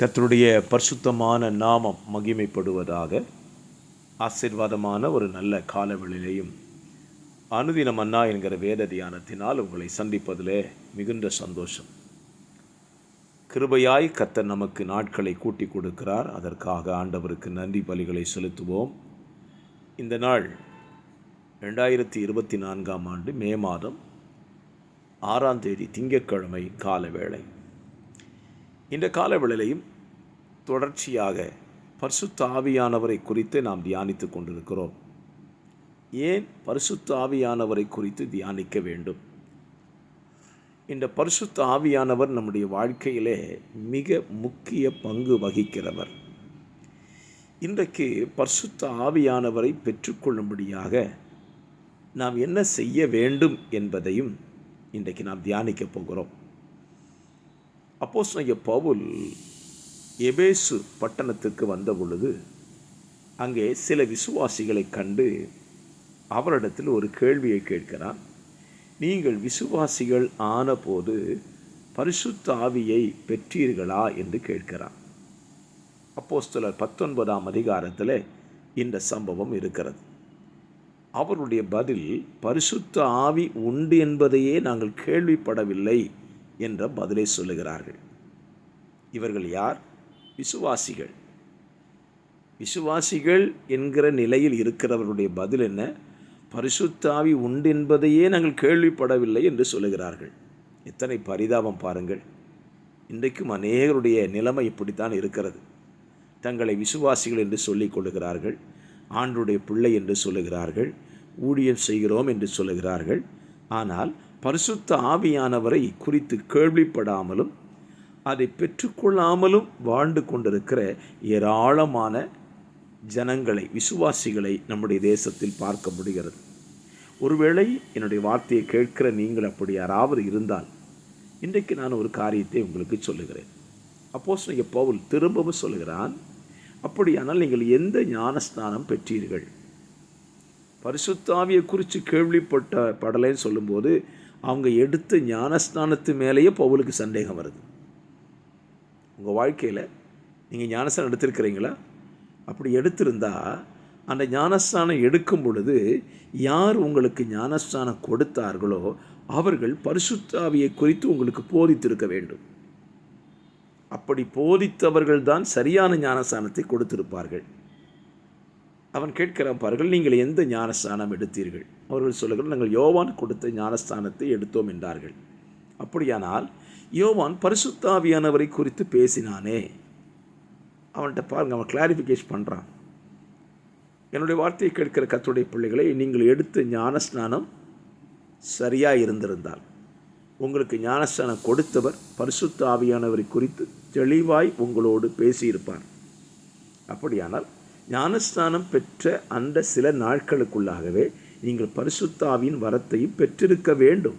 கத்தருடைய பரிசுத்தமான நாமம் மகிமைப்படுவதாக ஆசீர்வாதமான ஒரு நல்ல காலவெளியிலையும் அனுதினம் அண்ணா என்கிற வேத தியானத்தினால் உங்களை சந்திப்பதிலே மிகுந்த சந்தோஷம். கிருபையாய் கர்த்தர் நமக்கு நாட்களை கூட்டி கொடுக்கிறார். அதற்காக ஆண்டவருக்கு நன்றி பலிகளை செலுத்துவோம். இந்த நாள் ரெண்டாயிரத்தி இருபத்தி நான்காம் ஆண்டு மே மாதம் ஆறாம் தேதி திங்கட்கிழமை கால வேளை இந்த காலவேளையிலையும் தொடர்ச்சியாக பரிசுத்த ஆவியானவரை குறித்து நாம் தியானித்து கொண்டிருக்கிறோம். ஏன் பரிசுத்த ஆவியானவரை குறித்து தியானிக்க வேண்டும்? இந்த பரிசுத்த ஆவியானவர் நம்முடைய வாழ்க்கையிலே மிக முக்கிய பங்கு வகிக்கிறவர். இன்றைக்கு பரிசுத்த ஆவியானவரை பெற்றுக்கொள்ளும்படியாக நாம் என்ன செய்ய வேண்டும் என்பதையும் இன்றைக்கு நாம் தியானிக்க போகிறோம். அப்போஸ்தலனாகிய பவுல் எபேசு பட்டணத்துக்கு வந்த பொழுது அங்கே சில விசுவாசிகளை கண்டு அவரிடத்தில் ஒரு கேள்வியை கேட்கிறான். நீங்கள் விசுவாசிகள் ஆனபோது பரிசுத்த ஆவியை பெற்றீர்களா? என்று கேட்கிறான். அப்போஸ்தலர் பத்தொன்பதாம் அதிகாரத்தில் இந்த சம்பவம் இருக்கிறது. அவருடைய பதில் பரிசுத்த ஆவி உண்டு என்பதையே நாங்கள் கேள்விப்படவில்லை. என்ற பதிலை சொல்லுகிறார்கள். இவர்கள் யார்? விசுவாசிகள். விசுவாசிகள் என்கிற நிலையில் இருக்கிறவருடைய பதில் என்ன? பரிசுத்தாவி உண்டு என்பதையே நாங்கள் கேள்விப்படவில்லை என்று சொல்லுகிறார்கள். எத்தனை பரிதாபம் பாருங்கள். இன்றைக்கும் அநேகருடைய நிலைமை இப்படித்தான் இருக்கிறது. தங்களை விசுவாசிகள் என்று சொல்லிக் கொள்ளுகிறார்கள். ஆண்டுடைய பிள்ளை என்று சொல்லுகிறார்கள். ஊழியம் செய்கிறோம் என்று சொல்லுகிறார்கள். ஆனால் பரிசுத்த ஆவியானவரை குறித்து கேள்விப்படாமலும் அதை பெற்றுக்கொள்ளாமலும் வாழ்ந்து கொண்டிருக்கிற ஏராளமான ஜனங்களை விசுவாசிகளை நம்முடைய தேசத்தில் பார்க்க முடிகிறது. ஒருவேளை என்னுடைய வார்த்தையை கேட்கிற நீங்கள் அப்படி யாராவது இருந்தால் இன்றைக்கு நான் ஒரு காரியத்தை உங்களுக்கு சொல்லுகிறேன். அப்போஸ் நீங்கள் பவுல் திரும்பவும் சொல்லுகிறான் அப்படியானால் நீங்கள் எந்த ஞானஸ்நானம் பெற்றீர்கள்? பரிசுத்தாவியை குறித்து கேள்விப்பட்ட படலைன்னு சொல்லும்போது அவங்க எடுத்த ஞானஸ்தானத்து மேலேயே பவுலுக்கு சந்தேகம் வருது. உங்கள் வாழ்க்கையில் நீங்கள் ஞானஸ்தானம் எடுத்திருக்கிறீங்களா? அப்படி எடுத்திருந்தா அந்த ஞானஸ்தானம் எடுக்கும் பொழுது யார் உங்களுக்கு ஞானஸ்தானம் கொடுத்தார்களோ அவர்கள் பரிசுத்தாவியை குறித்து உங்களுக்கு போதித்திருக்க வேண்டும். அப்படி போதித்தவர்கள்தான் சரியான ஞானஸ்தானத்தை கொடுத்திருப்பார்கள். அவன் கேட்கிறான் பாருங்கள் நீங்கள் எந்த ஞானஸ்தானம் எடுத்தீர்கள்? அவர்கள் சொல்லுங்கள் நாங்கள் யோவான் கொடுத்த ஞானஸ்தானத்தை எடுத்தோம் என்றார்கள். அப்படியானால் யோவான் பரிசுத்தாவியானவரை குறித்து பேசினானே. அவன்கிட்ட பாருங்கள் அவன் கிளாரிஃபிகேஷன் பண்ணுறான் என்னுடைய வார்த்தையை கேட்கிற கத்துடைய பிள்ளைகளை நீங்கள் எடுத்த ஞானஸ்நானம் சரியாக இருந்திருந்தால் உங்களுக்கு ஞானஸ்தானம் கொடுத்தவர் பரிசுத்த ஆவியானவரை குறித்து தெளிவாய் உங்களோடு பேசியிருப்பார். அப்படியானால் ஞானஸ்தானம் பெற்ற அந்த சில நாட்களுக்குள்ளாகவே நீங்கள் பரிசுத்தாவின் வரத்தையும் பெற்றிருக்க வேண்டும்.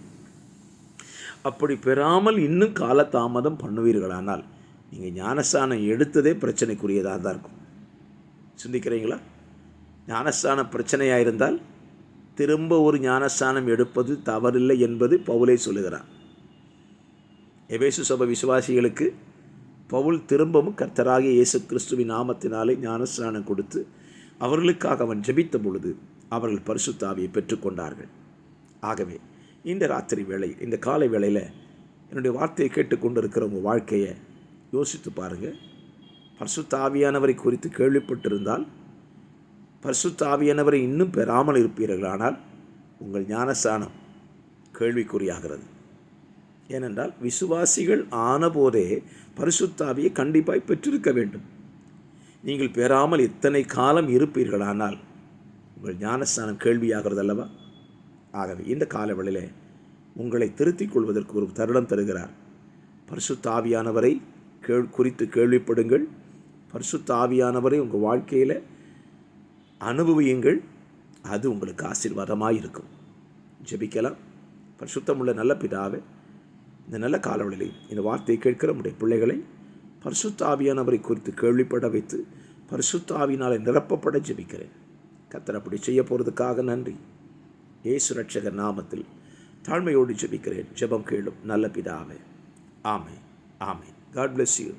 அப்படி பெறாமல் இன்னும் காலதாமதம் பண்ணுவீர்களானால் நீங்கள் ஞானஸ்தானம் எடுத்ததே பிரச்சனைக்குரியதாக தான் இருக்கும். சிந்திக்கிறீங்களா? ஞானஸ்தான பிரச்சனையாக இருந்தால் திரும்ப ஒரு ஞானஸ்தானம் எடுப்பது தவறில்லை என்பது பவுலே சொல்லுகிறார். எபேசு சபை விசுவாசிகளுக்கு பவுல் திரும்பவும் கர்த்தராகிய இயேசு கிறிஸ்துவின் நாமத்தினாலே ஞானஸ்நானம் கொடுத்து அவர்களுக்காக அவன் ஜெபித்த பொழுது அவர்கள் பரிசுத்தாவியை பெற்றுக்கொண்டார்கள். ஆகவே இந்த ராத்திரி வேளை இந்த காலை வேளையில் என்னுடைய வார்த்தையை கேட்டுக்கொண்டிருக்கிற உங்கள் வாழ்க்கையை யோசித்து பாருங்கள் பரிசுத்தாவியானவரை குறித்து கேள்விப்பட்டிருந்தால் பரிசுத்தாவியானவரை இன்னும் பெறாமல் இருப்பீர்கள் ஆனால் உங்கள் ஞானஸ்தானம் கேள்விக்குறியாகிறது. ஏனென்றால் விசுவாசிகள் ஆனபோதே பரிசுத்தாவியை கண்டிப்பாய் பெற்றிருக்க வேண்டும். நீங்கள் பெறாமல் இத்தனை காலம் இருப்பீர்களானால் உங்கள் ஞானஸ்தானம் கேள்வியாகிறது அல்லவா ஆகவே இந்த காலவெளியிலே உங்களை திருத்திக் கொள்வதற்கு ஒரு தருணம் தருகிறார். பரிசுத்தாவியானவரை கேள் குறித்து கேள்விப்படுங்கள். பரிசுத்தாவியானவரை உங்கள் வாழ்க்கையில் அனுபவியுங்கள். அது உங்களுக்கு ஆசீர்வாதமாக இருக்கும் ஜெபிக்கலாம். பரிசுத்தமுள்ள நல்ல பிதாவே இந்த நல்ல காலவெளியில் இந்த வார்த்தையை கேட்கிற நம்முடைய பிள்ளைகளை பரிசுத்தாவியானவரை குறித்து கேள்விப்பட வைத்து பரிசுத்தாவினால் நிரப்பப்பட ஜெபிக்கிறேன். கத்தர் அப்படி செய்ய போகிறதுக்காக நன்றி. ஏசு ரட்சகர் நாமத்தில் தாழ்மையோடு ஜெபிக்கிறேன். ஜெபம் கேளும் நல்ல பிதாவே. ஆமே ஆமே காட் bless யூ